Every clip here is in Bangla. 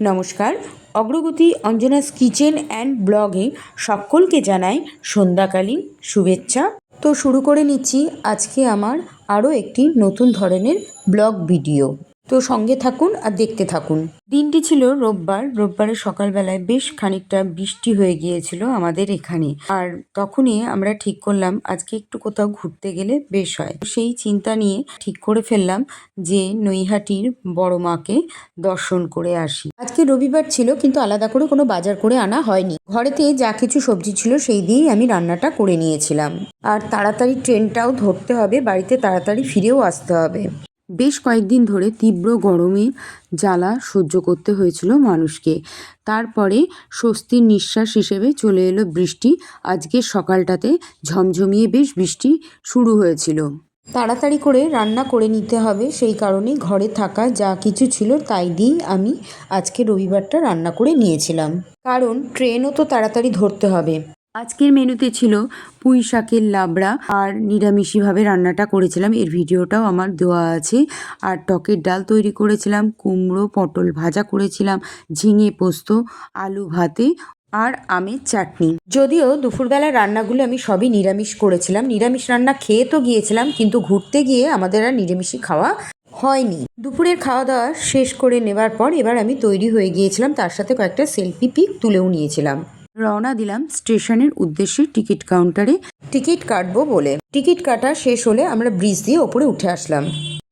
নমস্কার। অগ্রগতি অঞ্জনাস কিচেন অ্যান্ড ব্লগে সকলকে জানাই সন্ধ্যাকালীন শুভেচ্ছা। তো শুরু করে নিচ্ছি আজকে আমার আরও একটি নতুন ধরনের ব্লগ ভিডিও। তো সঙ্গে থাকুন আর দেখতে থাকুন। দিনটি ছিল রোববার। রোববারের সকালবেলায় বেশ খানিকটা বৃষ্টি হয়ে গিয়েছিল আমাদের এখানে। আর তখনই আমরা ঠিক করলাম, আজকে একটু কোথাও ঘুরতে গেলে বেশ হয়। সেই চিন্তা নিয়ে ঠিক করে ফেললাম যে নৈহাটির বড় মাকে দর্শন করে আসি। আজকে রবিবার ছিল, কিন্তু আলাদা করে কোনো বাজার করে আনা হয়নি। ঘরেতে যা কিছু সবজি ছিল সেই দিয়েই আমি রান্নাটা করে নিয়েছিলাম। আর তাড়াতাড়ি ট্রেনটাও ধরতে হবে, বাড়িতে তাড়াতাড়ি ফিরেও আসতে হবে। বেশ কয়েকদিন ধরে তীব্র গরমে জ্বালা সহ্য করতে হয়েছিল মানুষকে। তারপরে স্বস্তির নিঃশ্বাস হিসেবে চলে এলো বৃষ্টি। আজকে সকালটাতে ঝমঝমিয়ে বেশ বৃষ্টি শুরু হয়েছিল। তাড়াতাড়ি করে রান্না করে নিতে হবে, সেই কারণে ঘরে থাকা যা কিছু ছিল তাই দিয়েই আমি আজকে রবিবারটা রান্না করে নিয়েছিলাম। কারণ ট্রেনও তো তাড়াতাড়ি ধরতে হবে। আজকের মেনুতে ছিল পুঁই শাকের লাবড়া আর নিরামিষিভাবে রান্নাটা করেছিলাম। এর ভিডিওটাও আমার দেওয়া আছে। আর টকের ডাল তৈরি করেছিলাম, কুমড়ো, পটল ভাজা করেছিলাম, ঝিঙে পোস্ত, আলু ভাতে আর আমের চাটনি। যদিও দুপুরবেলা রান্নাগুলো আমি সবই নিরামিষ করেছিলাম। নিরামিষ রান্না খেয়ে তো গিয়েছিলাম, কিন্তু ঘুরতে গিয়ে আমাদের আর নিরামিষই খাওয়া হয়নি। দুপুরের খাওয়া দাওয়া শেষ করে নেবার পর এবার আমি তৈরি হয়ে গিয়েছিলাম। তার সাথে কয়েকটা সেলফি পিক তুলেও নিয়েছিলাম। রওনা দিলাম স্টেশনের উদ্দেশ্যে টিকিট কাউন্টারে। টিকিট কাটবো বলে। টিকিট কাটা শেষ হলে আমরা ব্রিজ দিয়ে ওপরে উঠে আসলাম।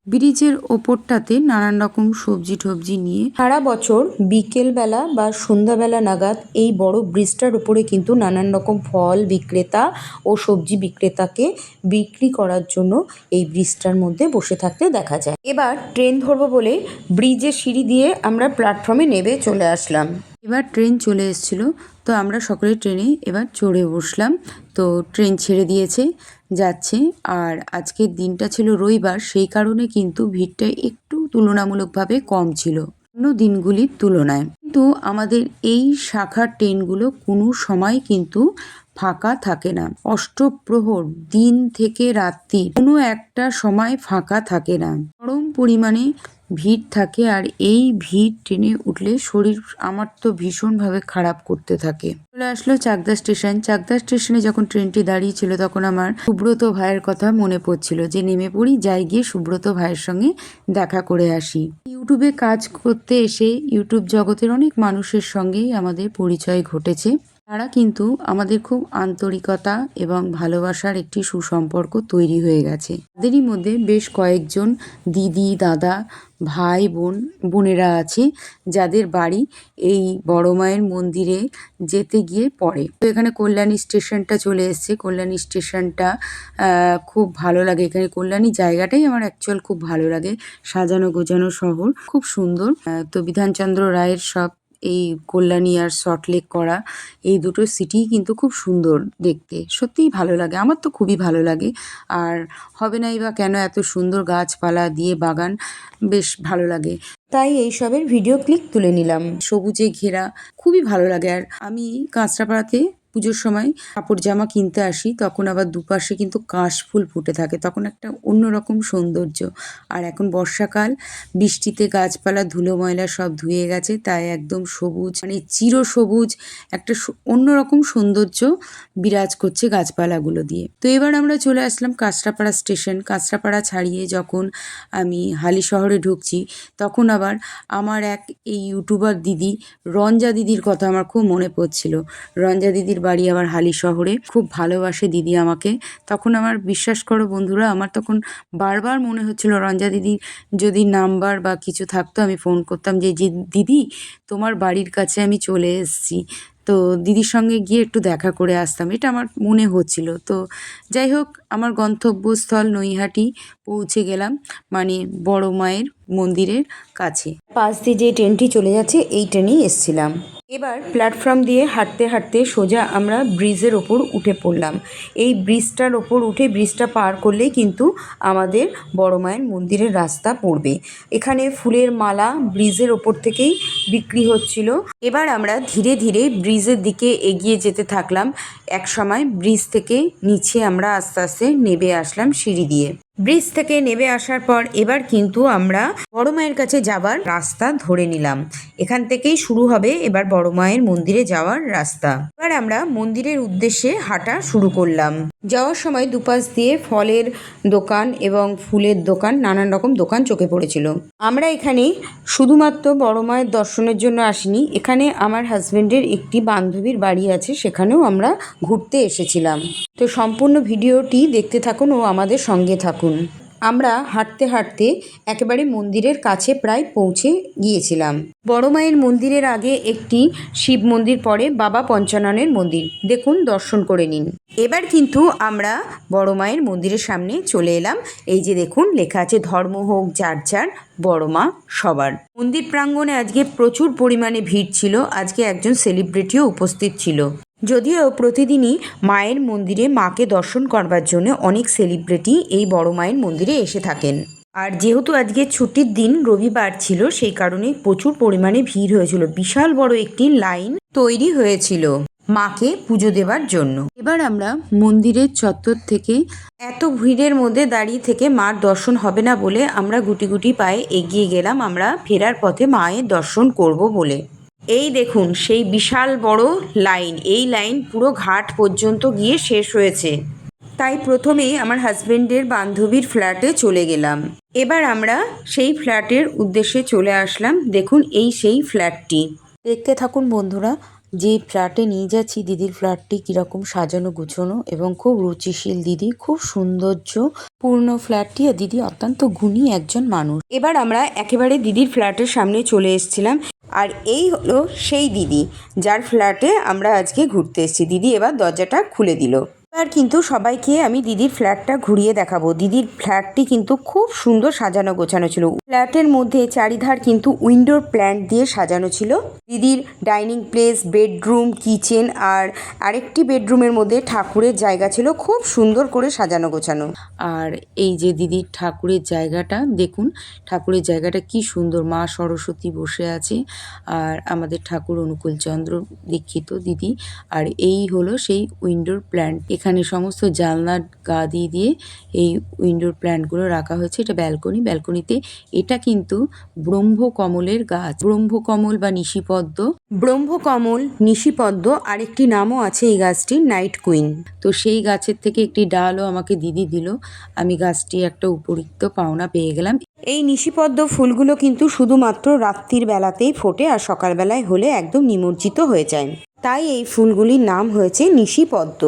ব্রিজের ওপরটাতে নানান রকম সবজি টবজি নিয়ে সারা বছর বিকেলবেলা বা সন্ধ্যাবেলা নাগাদ এই বড় ব্রিজটার উপরে কিন্তু নানান রকম ফল বিক্রেতা ও সবজি বিক্রেতাকে বিক্রি করার জন্য এই ব্রিজটার মধ্যে বসে থাকতে দেখা যায়। এবার ট্রেন ধরবো বলে ব্রিজের সিঁড়ি দিয়ে আমরা প্ল্যাটফর্মে নেবে চলে আসলাম। এবার ট্রেন চলে এসেছিল, তো আমরা সকলে ট্রেনে এবার চড়ে বসলাম। তো ট্রেন ছেড়ে দিয়েছে, যাচ্ছে। আর আজকের দিনটা ছিল রবিবার, সেই কারণে কিন্তু ভিড়টা একটু তুলনামূলকভাবে কম ছিল অন্য দিনগুলির তুলনায়। কিন্তু আমাদের এই শাখার ট্রেনগুলো কোনো সময় কিন্তু ফাঁকা থাকে না। অষ্টপ্রহর দিন থেকে রাত্রি কোনো একটা সময় ফাঁকা থাকে না। চরম পরিমাণে ভিড় থাকে আর এই ভিড় ট্রেনে উঠলে শরীর আমার তো ভীষণভাবে খারাপ করতে থাকে। চলে আসলো চাকদা স্টেশন। চাকদা স্টেশনে যখন ট্রেনটি দাঁড়িয়ে ছিল তখন আমার সুব্রত ভাইয়ের কথা মনে পড়ছিল যে নেমে পড়ি, যাই গিয়ে সুব্রত ভাইয়ের সঙ্গে দেখা করে আসি। ইউটিউবে কাজ করতে এসে ইউটিউব জগতের অনেক মানুষের সঙ্গেই আমাদের পরিচয় ঘটেছে। তারা কিন্তু আমাদের খুব আন্তরিকতা এবং ভালোবাসার একটি সুসম্পর্ক তৈরি হয়ে গেছে। তাদেরই মধ্যে বেশ কয়েকজন দিদি, দাদা, ভাই, বোন, বোনেরা আছে, যাদের বাড়ি এই বড় মায়ের মন্দিরে যেতে গিয়ে পড়ে। তো এখানে কল্যাণী স্টেশনটা চলে এসছে। কল্যাণী স্টেশনটা খুব ভালো লাগে। এখানে কল্যাণী জায়গাটাই আমার অ্যাকচুয়াল খুব ভালো লাগে। সাজানো গোজানো শহর, খুব সুন্দর। তো বিধানচন্দ্র রায়ের সব এই কল্যাণী আর সল্টলেক করা, এই দুটো সিটি কিন্তু খুব সুন্দর দেখতে। সত্যিই ভালো লাগে, আমার তো খুবই ভালো লাগে। আর হবে নাই বা কেন এত সুন্দর গাছপালা দিয়ে বাগান, বেশ ভালো লাগে। তাই এইসবের ভিডিও ক্লিক তুলে নিলাম। সবুজে ঘেরা, খুবই ভালো লাগে। আর আমি কাঁচরাপাড়াতে পুজোর সময় কাপড় জামা কিনতে আসি, তখন আবার দুপাশে কিন্তু কাশ ফুল ফুটে থাকে। তখন একটা অন্যরকম সৌন্দর্য। আর এখন বর্ষাকাল, বৃষ্টিতে গাছপালা, ধুলো, ময়লা সব ধুয়ে গেছে, তাই একদম সবুজ মানে চির সবুজ, একটা অন্যরকম সৌন্দর্য বিরাজ করছে গাছপালাগুলো দিয়ে। তো এবার আমরা চলে আসলাম কাঁচরাপাড়া স্টেশন। কাঁচরাপাড়া ছাড়িয়ে যখন আমি হালি শহরে ঢুকছি, তখন আবার আমার এক এই ইউটিউবার দিদি, রঞ্জা দিদির কথা আমার খুব মনে পড়ছিল। রঞ্জা দিদির বাড়ি আমার হালি শহরে। খুব ভালোবাসে দিদি আমাকে। তখন আমার বিশ্বাস করো বন্ধুরা, আমার তখন বারবার মনে হচ্ছিল, রঞ্জা দিদি যদি নাম্বার বা কিছু থাকতো, আমি ফোন করতাম যে যে দিদি, তোমার বাড়ির কাছে আমি চলে এসেছি। তো দিদির সঙ্গে গিয়ে একটু দেখা করে আসতাম। এটা আমার মনে হচ্ছিল। তো যাই হোক, আমার গন্তব্যস্থল নৈহাটি পৌঁছে গেলাম মানে বড় মায়ের মন্দিরের কাছে। পাশ দিয়ে যে ট্রেনটি চলে যাচ্ছে, এই ট্রেনেই এসছিলাম। এবার প্ল্যাটফর্ম দিয়ে হাঁটতে হাঁটতে সোজা আমরা ব্রিজের ওপর উঠে পড়লাম। এই ব্রিজটার ওপর উঠে ব্রিজটা পার করলেই কিন্তু আমাদের বড় মায়ের মন্দিরের রাস্তা পড়বে। এখানে ফুলের মালা ব্রিজের ওপর থেকেই বিক্রি হচ্ছিল। এবার আমরা ধীরে ধীরে ব্রিজের দিকে এগিয়ে যেতে থাকলাম। এক সময় ব্রিজ থেকে নিচে আমরা আস্তে আস্তে নেবে আসলাম সিঁড়ি দিয়ে। ব্রিজ থেকে নেমে আসার পর এবার কিন্তু আমরা বড় মায়ের কাছে যাবার রাস্তা ধরে নিলাম। এখান থেকেই শুরু হবে এবার বড় মায়ের মন্দিরে যাওয়ার রাস্তা। এবার আমরা মন্দিরের উদ্দেশ্যে হাঁটা শুরু করলাম। যাওয়ার সময় দুপাশ দিয়ে ফলের দোকান এবং ফুলের দোকান নানান রকম দোকান চোখে পড়েছিল। আমরা এখানে শুধুমাত্র বড় মায়ের দর্শনের জন্য আসিনি, এখানে আমার হাজব্যান্ডের একটি বান্ধবীর বাড়ি আছে, সেখানেও আমরা ঘুরতে এসেছিলাম। তো সম্পূর্ণ ভিডিওটি দেখতে থাকুন ও আমাদের সঙ্গে থাকুন। আমরা হাঁটতে হাঁটতে একেবারে মন্দিরের কাছে প্রায় পৌঁছে গিয়েছিলাম। বড় মায়ের মন্দিরের আগে একটি শিব মন্দির পরে বাবা পঞ্চাননের মন্দির। দেখুন, দর্শন করে নিন। এবার কিন্তু আমরা বড় মায়ের মন্দিরের সামনে চলে এলাম। এই যে দেখুন, লেখা আছে, ধর্ম হোক যার যার, বড় মা সবার। মন্দির প্রাঙ্গণে আজকে প্রচুর পরিমাণে ভিড় ছিল। আজকে একজন সেলিব্রিটিও উপস্থিত ছিল। যদিও প্রতিদিনই মায়ের মন্দিরে মাকে দর্শন করবার জন্য অনেক সেলিব্রিটি এই বড় মায়ের মন্দিরে এসে থাকেন। আর যেহেতু আজকে ছুটির দিন, রবিবার ছিল, সেই কারণে প্রচুর পরিমাণে ভিড় হয়েছিল। বিশাল বড় একটি লাইন তৈরি হয়েছিল মাকে পুজো দেবার জন্য। এবার আমরা মন্দিরের চত্বর থেকে এত ভিড়ের মধ্যে দাঁড়িয়ে থেকে মার দর্শন হবে না বলে আমরা গুটি গুটি পায়ে এগিয়ে গেলাম। আমরা ফেরার পথে মায়ের দর্শন করব বলে। এই দেখুন সেই বিশাল বড় লাইন এই লাইন পুরো ঘাট পর্যন্ত গিয়ে শেষ হয়েছে। তাই প্রথমেই আমার হাজবেন্ডের বান্ধবীর ফ্ল্যাটে চলে গেলাম। এবার আমরা সেই ফ্ল্যাটের উদ্দেশ্যে চলে আসলাম। দেখুন এই সেই ফ্ল্যাটটি। দেখতে থাকুন বন্ধুরা যে ফ্ল্যাটে নিয়ে যাচ্ছি দিদির ফ্ল্যাটটি কীরকম সাজানো গুছানো এবং খুব রুচিশীল দিদি খুব সৌন্দর্য পূর্ণ ফ্ল্যাটটি আর দিদি অত্যন্ত গুণী একজন মানুষ। এবার আমরা একেবারে দিদির ফ্ল্যাটের সামনে চলে এসেছিলাম। আর এই হলো সেই দিদি, যার ফ্ল্যাটে আমরা আজকে ঘুরতে এসেছি। দিদি এবার দরজাটা খুলে দিল। এবার কিন্তু সবাইকে আমি দিদির ফ্ল্যাটটা ঘুরিয়ে দেখাবো। দিদির ফ্ল্যাটটি কিন্তু খুব সুন্দর সাজানো গোছানো ছিল। ফ্ল্যাটের মধ্যে চারিধার কিন্তু উইন্ডোর প্ল্যান্ট দিয়ে সাজানো ছিল। দিদির ডাইনিং প্লেস, বেডরুম, কিচেন আর আরেকটি বেডরুমের মধ্যে ঠাকুরের জায়গা ছিল খুব সুন্দর করে সাজানো গোছানো। আর এই যে দিদির ঠাকুরের জায়গাটা, দেখুন ঠাকুরের জায়গাটা কি সুন্দর। মা সরস্বতী বসে আছে আর আমাদের ঠাকুর অনুকূল চন্দ্র দীক্ষিত দিদি। আর এই হলো সেই উইন্ডোর প্ল্যান্ট। এখানে সমস্ত জানলার গা দিয়ে দিয়ে এই উইন্ডোর প্ল্যান্টগুলো রাখা হয়েছে এটা ব্যালকনি। ব্যালকনিতে এটা কিন্তু ব্রহ্মকমলের গাছ। ব্রহ্মকমল বা নিশিপদ্ম। ব্রহ্মকমল নিশিপদ্ম আরেকটি নামও আছে এই গাছটির নাইট কুইন। তো সেই গাছের থেকে একটি ডালও আমাকে দিদি দিল। আমি গাছটি একটা উপরিক্ত পাওনা পেয়ে গেলাম। এই নিশিপদ্ম ফুলগুলো কিন্তু শুধুমাত্র রাত্রির বেলাতেই ফোটে আর সকালবেলায় হলে একদম নিমজ্জিত হয়ে যায়। তাই এই ফুলগুলির নাম হয়েছে নিশিপদ্ম।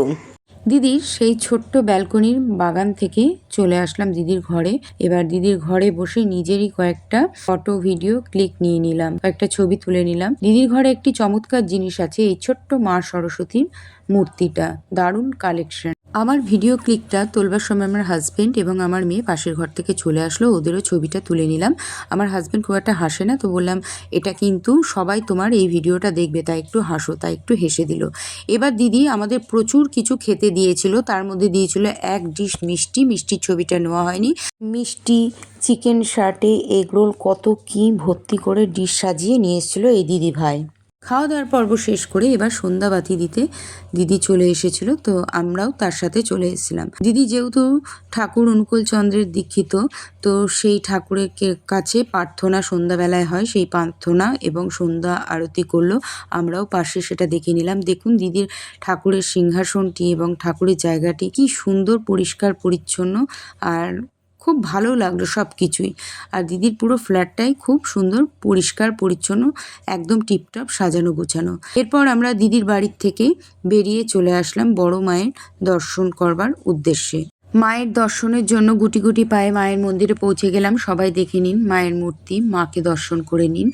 দিদির সেই ছোট্ট ব্যালকনির বাগান থেকে চলে আসলাম দিদির ঘরে। এবার দিদির ঘরে বসে নিজেরই কয়েকটা ফটো, ভিডিও, ক্লিক নিয়ে নিলাম, কয়েকটা ছবি তুলে নিলাম। দিদির ঘরে একটি চমৎকার জিনিস আছে, এই ছোট্ট মা সরস্বতীর মূর্তিটা, দারুণ কালেকশন। আমার ভিডিও ক্লিকটা তোলবার সময় আমার হাজব্যান্ড এবং আমার মেয়ে পাশের ঘর থেকে চলে আসলো, ওদেরও ছবিটা তুলে নিলাম। আমার হাজব্যান্ড খুব একটা হাসে না, তো বললাম, এটা কিন্তু সবাই তোমার এই ভিডিওটা দেখবে, তাই একটু হাসো, তাই একটু হেসে দিল। এবার দিদি আমাদের প্রচুর কিছু খেতে দিয়েছিল, তার মধ্যে দিয়েছিল এক ডিশ মিষ্টি, মিষ্টির ছবিটা নেওয়া হয়নি। মিষ্টি চিকেন শার্টে এগরোল কত কি ভর্তি করে ডিশ সাজিয়ে নিয়ে এসেছিল এই দিদি ভাই। খাওয়া দাওয়ার পর্ব শেষ করে এবার সন্ধ্যাবাতি দিতে দিদি চলে এসেছিল, তো আমরাও তার সাথে চলে এসেছিলাম। দিদি যেহেতু ঠাকুর অনুকূল চন্দ্রের দীক্ষিত, তো সেই ঠাকুরের কাছে প্রার্থনা সন্ধ্যাবেলায় হয়, সেই প্রার্থনা এবং সন্ধ্যা আরতি করল, আমরাও পাশে সেটা দেখে নিলাম। দেখুন দিদির ঠাকুরের সিংহাসনটি এবং ঠাকুরের জায়গাটি কি সুন্দর, পরিষ্কার, পরিচ্ছন্ন, আর খুব ভালো লাগল সব কিছুই আর দিদির পুরো ফ্ল্যাটটাই খুব সুন্দর, পরিষ্কার, পরিচ্ছন্ন, একদম টিপটপ সাজানো গোছানো। এরপর আমরা দিদির বাড়ির থেকে বেরিয়ে চলে আসলাম বড় মায়ের দর্শন করবার উদ্দেশ্যে। মায়ের দর্শনের জন্য গুটি গুটি পায়ে মায়ের মন্দিরে পৌঁছে গেলাম। সবাই দেখে নিন মায়ের মূর্তি, মাকে দর্শন করে নিন।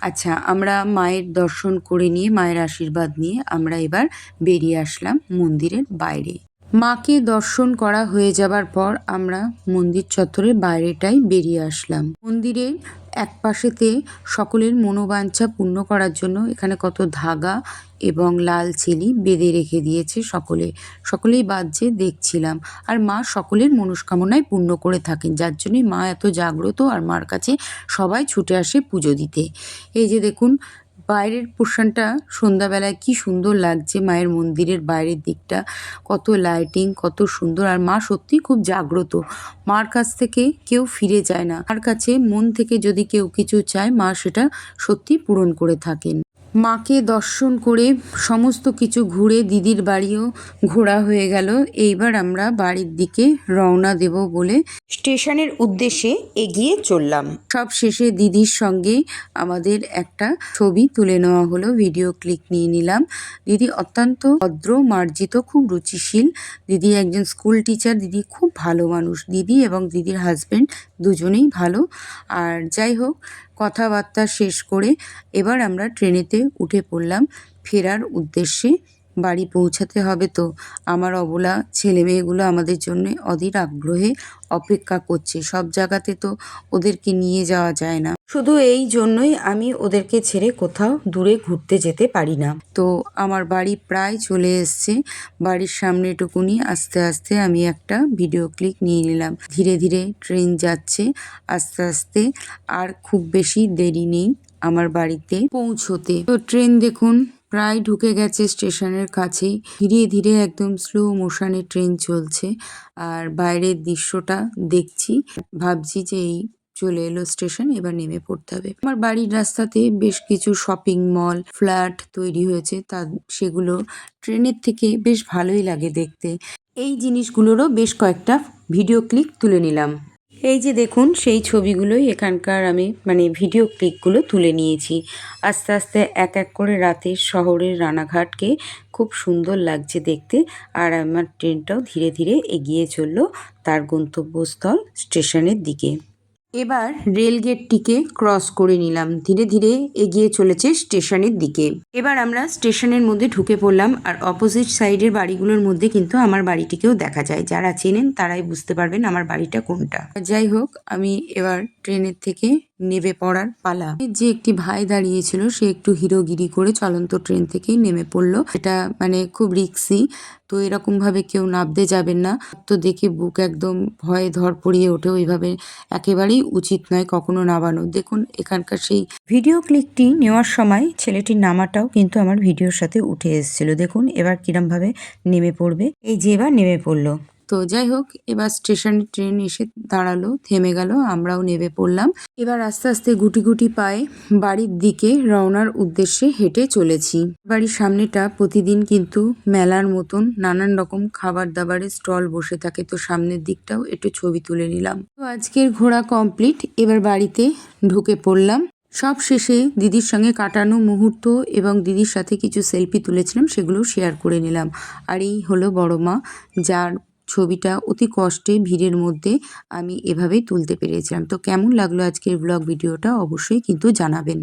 আচ্ছা আমরা মায়ের দর্শন করে নিয়ে, মায়ের আশীর্বাদ নিয়ে আমরা এবার বেরিয়ে আসলাম মন্দিরের বাইরে। মাকে দর্শন করা হয়ে যাবার পর আমরা মন্দির চত্বরের বাইরেটাই বেরিয়ে আসলাম। মন্দিরের এক পাশেতে সকলের মনোবাঞ্ছা পূর্ণ করার জন্য এখানে কত ধাগা এবং লাল চিলি বেঁধে রেখে দিয়েছে সকলে। সকলেই বাজছে দেখছিলাম। আর মা সকলের মনস্কামনায় পূর্ণ করে থাকেন, যার জন্যই মা এত জাগ্রত আর মার কাছে সবাই ছুটে আসে পুজো দিতে। এই যে দেখুন বাইরের পোর্শনটা সন্ধ্যাবেলায় কি সুন্দর লাগছে মায়ের মন্দিরের বাইরের দিকটা। কত লাইটিং কত সুন্দর। আর মা সত্যি খুব জাগ্রত। মার কাছ থেকে কেউ ফিরে যায় না। তার কাছে মন থেকে যদি কেউ কিছু চায়, মা সেটা সত্যি পূরণ করে থাকেন। মাকে দর্শন করে সমস্ত কিছু ঘুরে দিদির বাড়িও ঘোরা হয়ে গেল। এইবার আমরা বাড়ির দিকে রওনা দেব বলে স্টেশনের উদ্দেশ্যে এগিয়ে চললাম। সব শেষে দিদির সঙ্গে আমাদের একটা ছবি তুলে নেওয়া হলো ভিডিও ক্লিক নিয়ে নিলাম। দিদি অত্যন্ত ভদ্র মার্জিত খুব রুচিশীল। দিদি একজন স্কুল টিচার দিদি খুব ভালো মানুষ। দিদি এবং দিদির হাজবেন্ড দুজনেই ভালো। আর যাই হোক কথাবার্তা শেষ করে এবার আমরা ট্রেনেতে উঠে পড়লাম ফেরার উদ্দেশ্যে। বাড়ি পৌঁছাতে হবে তো। আমার অবলা ছেলে মেয়েগুলো আমাদের জন্য অধীর আগ্রহে অপেক্ষা করছে। সব জায়গাতে তো ওদেরকে নিয়ে যাওয়া যায় না। শুধু এই জন্যই আমি ওদেরকে ছেড়ে কোথাও দূরে ঘুরতে যেতে পারি না। তো আমার বাড়ি প্রায় চলে এসছে। বাড়ির সামনে টুকুনি আস্তে আস্তে আমি একটা ভিডিও ক্লিক নিয়ে নিলাম। ধীরে ধীরে ট্রেন যাচ্ছে। আস্তে আস্তে আর খুব বেশি দেরি নেই আমার বাড়িতে পৌঁছোতে। তো ট্রেন দেখুন প্রায় ঢুকে গেছে স্টেশনের কাছেই। ধীরে ধীরে একদম স্লো মোশনে ট্রেন চলছে। আর বাইরের দৃশ্যটা দেখছি। ভাবছি যে এই চলে এলো স্টেশন, এবার নেমে পড়তে হবে। আমার বাড়ির রাস্তাতে বেশ কিছু শপিং মল ফ্ল্যাট তৈরি হয়েছে। তা সেগুলো ট্রেনের থেকে বেশ ভালোই লাগে দেখতে। এই জিনিসগুলোরও বেশ কয়েকটা ভিডিও ক্লিক তুলে নিলাম। এই যে দেখুন, সেই ছবিগুলোই এখানকার আমি মানে ভিডিও ক্লিকগুলো তুলে নিয়েছি। আস্তে আস্তে এক এক করে রাতের শহরের রানাঘাটকে খুব সুন্দর লাগছে দেখতে আর আমার ট্রেনটাও ধীরে ধীরে এগিয়ে চলল তার গন্তব্যস্থল স্টেশনের দিকে। এবার রেলগেটটিকে ক্রস করে নিলাম। ধীরে ধীরে এগিয়ে চলেছে স্টেশনের দিকে। এবার আমরা স্টেশনের মধ্যে ঢুকে পড়লাম আর অপোজিট সাইডের বাড়িগুলোর মধ্যে কিন্তু আমার বাড়িটিকেও দেখা যায়। যারা চেনেন তারাই বুঝতে পারবেন আমার বাড়িটা কোনটা। যাই হোক, আমি এবার ট্রেনের থেকে নেমে পড়ার পালা। যে একটি ভাই দাঁড়িয়েছিল, সে একটু হিরোগিরি করে চলন্ত ট্রেন থেকেই নেমে পড়ল। এটা মানে খুব রিক্সি, তো এরকম ভাবে কেউ নামতে যাবেন না। তো দেখে বুক একদম ভয়ে ধর পড়িয়ে ওঠে। ওইভাবে একেবারেই উচিত নয় কখনো নামানো। দেখুন, এখানকার সেই ভিডিও ক্লিকটি নেওয়ার সময় ছেলেটির নামাটাও কিন্তু আমার ভিডিওর সাথে উঠে এসেছিল। দেখুন, এবার কিরমভাবে নেমে পড়বে। এই যে এবার নেমে পড়ল। তো যাই হোক, এবার স্টেশনে ট্রেন এসে দাঁড়াল, থেমে গেল, আমরাও নেমে পড়লাম। এবার আস্তে আস্তে গুটি গুটি পায়ে বাড়ির দিকে রওনার উদ্দেশ্যে হেঁটে চলেছি। বাড়ির সামনেটা প্রতিদিন কিন্তু মেলার মতন নানান রকম খাবার দাবারের স্টল বসে থাকে, তো সামনের দিকটাও একটু ছবি তুলে নিলাম। তো আজকের ঘোরা কমপ্লিট, এবার বাড়িতে ঢুকে পড়লাম। সব শেষে দিদির সঙ্গে কাটানো মুহূর্ত এবং দিদির সাথে কিছু সেলফি তুলেছিলাম সেগুলো শেয়ার করে নিলাম। আর এই হলো বড় মা, যার ছবিটা অতি কষ্টে, ভিড়ের মধ্যে আমি এভাবেই তুলতে পেরেছিলাম। তো কেমন লাগল আজকের ব্লগ ভিডিওটা অবশ্যই কিন্তু জানাবেন।